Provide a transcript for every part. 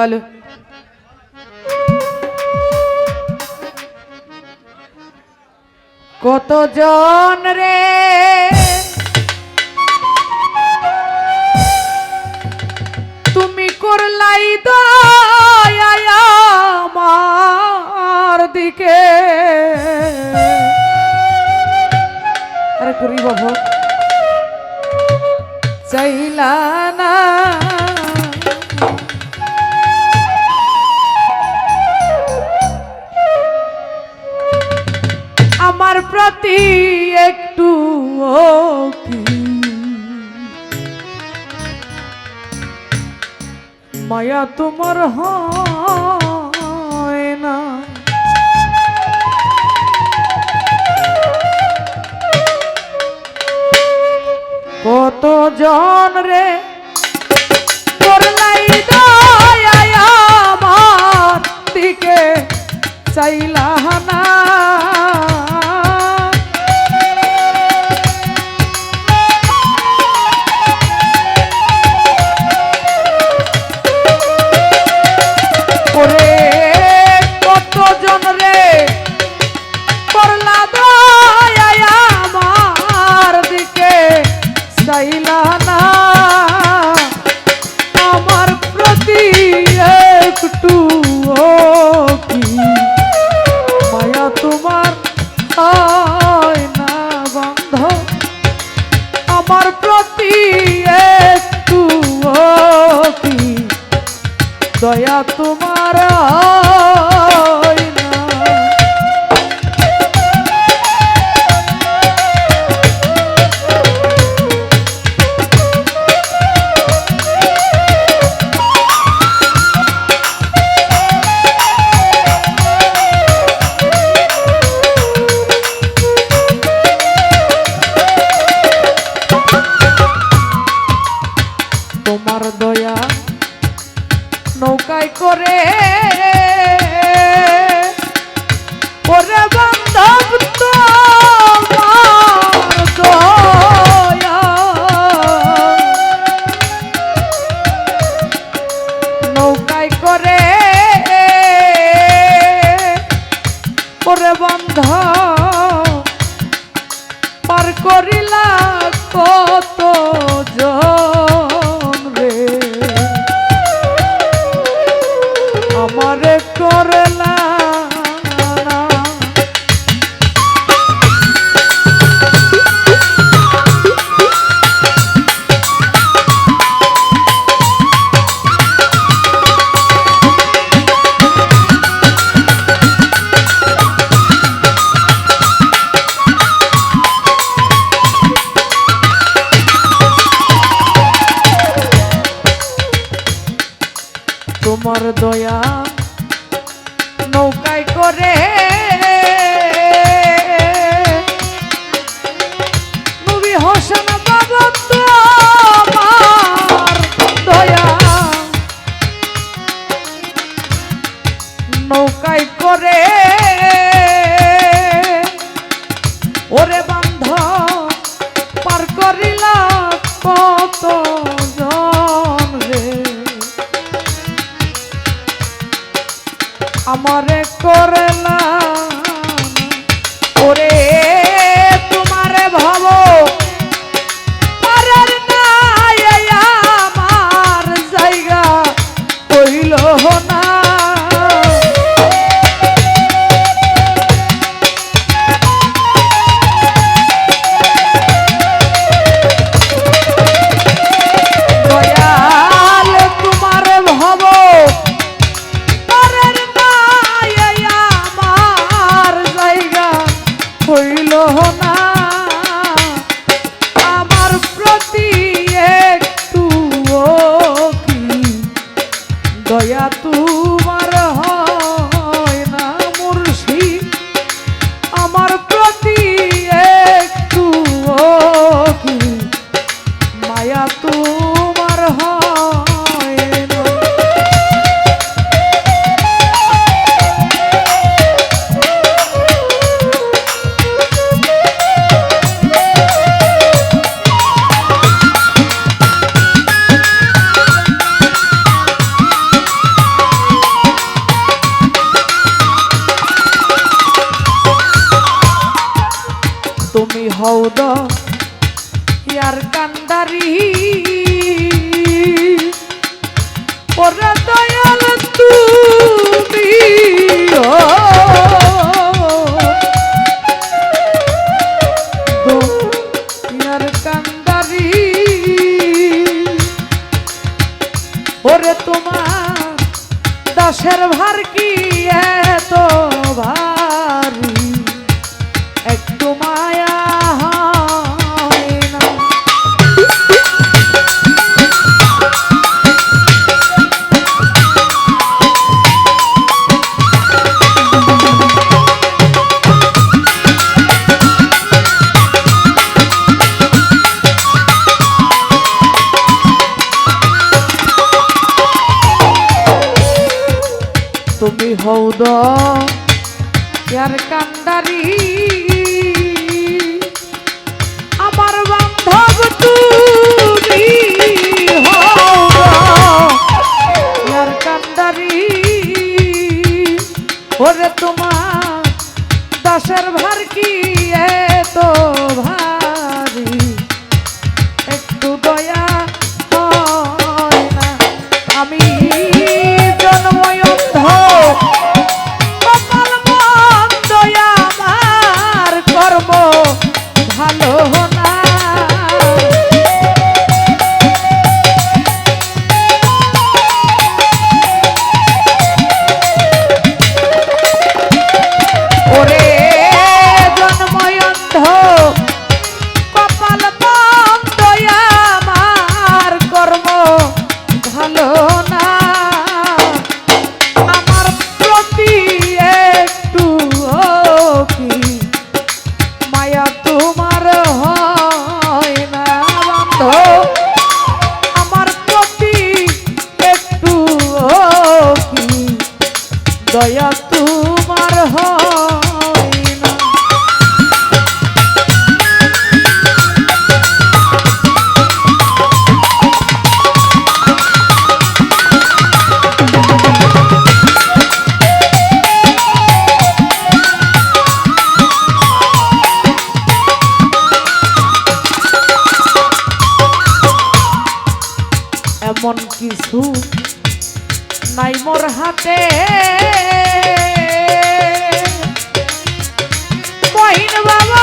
Hello কত জন রে? তুমি করলাই আমার দিকে। আরে করি বাবা। চাইলা না মায়া তোমার হয় না। কত জন রে করলাই আমার দিকে চাইলা না। দয়া তোমার তোমার দয়া নৌকায় করে। নবী নৌকায় করে পরতয় ভৌদ ইয়ার কান্দারি আমার বান্ধব তুমি ইয়ার কান্দারি ওরে তোমার দাসের ভাই না এমন কিছু নাই মোর হাতে। মহিন বাবা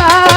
না